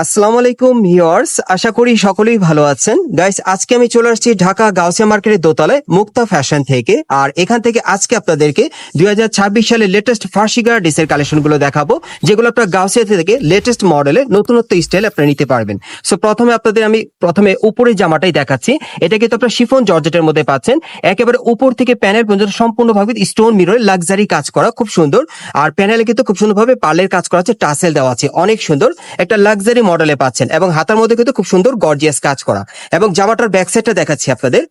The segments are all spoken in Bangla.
আসসালামু আলাইকুম ভিউয়ার্স, আশা করি সকলেই ভালো আছেন। গাইস আজকে আমি চলে আসছি ঢাকা গাউসিয়া মার্কেটের দোতলায় মুক্তা ফ্যাশন থেকে। আর এখান থেকে আজকে আপনাদেরকে দুই হাজার সালের লেটেস্ট ফার্সিগার ডিসের কালেকশনগুলো দেখাবো, যেগুলো আপনার গাউসিয়া থেকে লেটেস্ট মডেলের নতুনত্ব স্টাইল আপনারা নিতে পারবেন। সো প্রথমে আপনাদের আমি প্রথমে উপরের জামাটাই দেখাচ্ছি। এটা কিন্তু আপনার শিফন জর্জেটের মধ্যে পাচ্ছেন। একেবারে উপর থেকে প্যানেল পর্যন্ত সম্পূর্ণভাবে স্টোন মিরর লাক্সারি কাজ করা, খুব সুন্দর। আর প্যানেলে কিন্তু খুব সুন্দরভাবে পার্লের কাজ করা আছে, টাসেল দেওয়া আছে, অনেক সুন্দর। একটা লাক্সারি মডেলে পাচ্ছেন এবং হাতার মধ্যে কিন্তু খুব সুন্দর গর্জিয়াস কাজ করা। এবং জামাটার ব্যাক সাইডটা দেখাচ্ছি আপনাদের।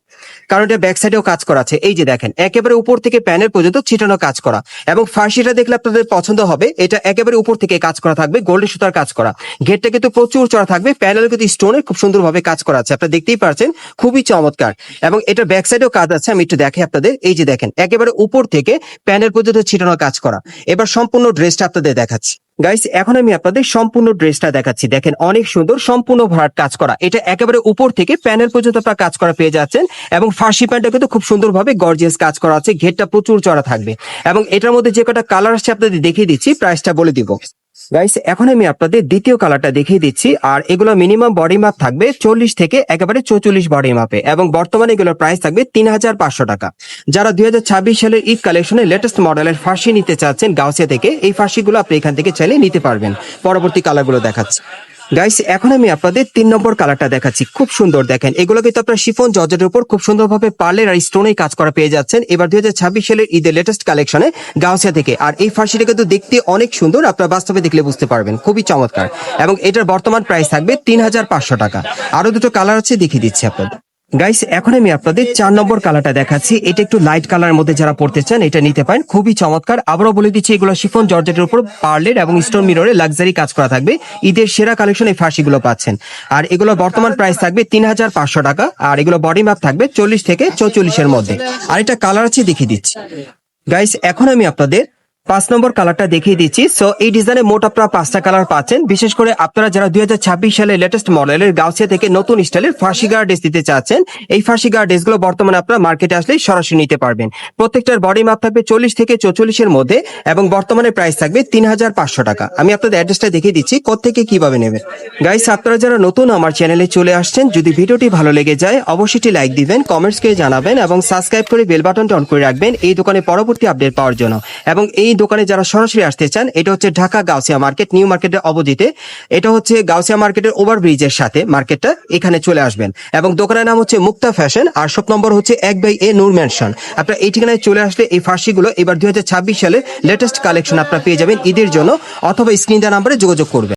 কারণ এটা ব্যাক সাইডেও কাজ করা আছে। এই যে দেখেন, একেবারে উপর থেকে প্যানেল পর্যন্ত ছিটানো কাজ করা। এবং ফার্সিটা দেখলে আপনাদের পছন্দ হবে, এটা একেবারে উপর থেকে কাজ করা থাকবে গোল্ডেন সুতার কাজ করা। গেটটা কিন্তু প্রচুর চড়া থাকবে প্যানেল কিন্তু স্টোনের খুব সুন্দরভাবে কাজ করা আছে। আপনারা দেখতেই পারছেন, খুবই চমৎকার। এবং এটা ব্যাক সাইডেও কাজ আছে, আমি একটু দেখে আপনাদের। এই যে দেখেন, একেবারে উপর থেকে প্যানেল পর্যন্ত ছিটানো কাজ করা। এবার সম্পূর্ণ ড্রেসটা আপনাদের দেখাচ্ছি। গাইস এখন আমি আপনাদের সম্পূর্ণ ড্রেসটা দেখাচ্ছি। দেখেন, অনেক সুন্দর সম্পূর্ণ ভরাট কাজ করা। এটা একেবারে উপর থেকে প্যানেল পর্যন্ত আপনার কাজ করা পেয়ে যাচ্ছেন এবং ফার্সি প্যান্টটা কিন্তু খুব সুন্দরভাবে গর্জিয়াস কাজ করা আছে। ঘেরটা প্রচুর চড়া থাকবে। এবং এটার মধ্যে যে কটা কালার আছে আপনাদের দেখিয়ে দিচ্ছি প্রাইসটা বলে দিব। গাইস এখন আমি আপনাদের দ্বিতীয় কালারটা দেখিয়ে দিচ্ছি, আর এগুলো মিনিমাম বডি মাপ থাকবে চল্লিশ থেকে একেবারে চৌচল্লিশ বডি মাপে এবং বর্তমানে এগুলোর প্রাইস থাকবে তিন হাজার পাঁচশো টাকা। যারা দুই হাজার ছাব্বিশ সালের ঈদ কালেকশনের লেটেস্ট মডেলের ফাঁসি নিতে চাচ্ছেন গাউসিয়া থেকে, এই ফাঁসিগুলো আপনি এখান থেকে চাইলে নিতে পারবেন। পরবর্তী কালারগুলো দেখাচ্ছি। গাইস এখন আমি আপনাদের তিন নম্বর কালারটা দেখাচ্ছি। খুব সুন্দর দেখেন। এগুলো কিন্তু আপনার শিফন জর্জের উপর খুব সুন্দরভাবে পার্লের আর স্টোনে কাজ করা পেয়ে যাচ্ছেন। এবার দুই হাজার ছাব্বিশ সালের ঈদের লেটেস্ট কালেকশনে গাউসিয়া থেকে। আর এই ফার্সিটা কিন্তু দেখতে অনেক সুন্দর, আপনার বাস্তবে দেখলে বুঝতে পারবেন। খুবই চমৎকার। এবং এটার বর্তমান প্রাইস থাকবে তিন হাজার পাঁচশো টাকা। আরও দুটো কালার আছে, দেখিয়ে দিচ্ছি আপনাদের। গাইস এখন আমি আপনাদের চার নম্বর কালারটা দেখাচ্ছি। এটা একটু লাইট কালারের মধ্যে যারা পড়তে চান, এটা নিতে পারেন। খুবই চমৎকার। আবারও বলে দিচ্ছি, এগুলো শিফন জর্জেটের উপর পার্লের এবং স্টোন মিররে লাক্সারি কাজ করা থাকবে। ঈদের সেরা কালেকশন এই ফার্সিগুলো পাচ্ছেন। আর এগুলো বর্তমান প্রাইস থাকবে তিন হাজার পাঁচশো টাকা। আর এগুলো বডি ম্যাপ থাকবে চল্লিশ থেকে চৌচল্লিশের মধ্যে। আর এটা কালার আছে, দেখিয়ে দিচ্ছি। গাইস এখন আমি আপনাদের পাঁচ নম্বর কালারটা দেখিয়ে দিচ্ছি। সো এই ডিজাইনে মোট আপনারা পাঁচটা কালার পাচ্ছেন। বিশেষ করে আপনারা যারা দু হাজার ছাব্বিশ সালে লেটেস্ট মডেলের গাউসিয়া থেকে নতুন স্টাইলের ফার্সি গার্ড ড্রেস দিতে চাচ্ছেন, এই ফার্সি গার্ড ড্রেসগুলো বর্তমানে আপনারা মার্কেটে আসলে সরাসরি নিতে পারবেন। প্রত্যেকটার বডি মাপ থাকবে চল্লিশ থেকে চৌচল্লিশের মধ্যে এবং বর্তমানে প্রাইস থাকবে তিন হাজার পাঁচশো টাকা। আমি আপনাদের অ্যাড্রেসটা দেখিয়ে দিচ্ছি কোথেকে কীভাবে নেবেন। গাইস আপনারা যারা নতুন আমার চ্যানেলে চলে আসছেন, যদি ভিডিওটি ভালো লেগে যায়, অবশ্যই লাইক দিবেন কমেন্টস করে জানাবেন এবং সাবস্ক্রাইব করে বেল বাটনটা অন করে রাখবেন। এই দোকানে পরবর্তী আপডেট পাওয়ার জন্য। এবং এই দোকানে যারা সরাসরি আসতে চান, এটা হচ্ছে ঢাকা গাউসিয়া মার্কেট, নিউ মার্কেটের অবধিতে এটা হচ্ছে গাউসিয়া মার্কেটের ওভার ব্রিজের সাথে মার্কেটটা এখানে চলে আসবেন। এবং দোকানের নাম হচ্ছে মুক্তা ফ্যাশন, আর সব নম্বর হচ্ছে এক বাই এ নূর ম্যানশন। আপনার এই ঠিকানায় চলে আসলে এই ফার্সিগুলো এবার দুই হাজার ছাব্বিশ সালে লেটেস্ট কালেকশন আপনারা পেয়ে যাবেন ঈদের জন্য, অথবা স্ক্রিন দেওয়া নাম্বারে যোগাযোগ করবেন।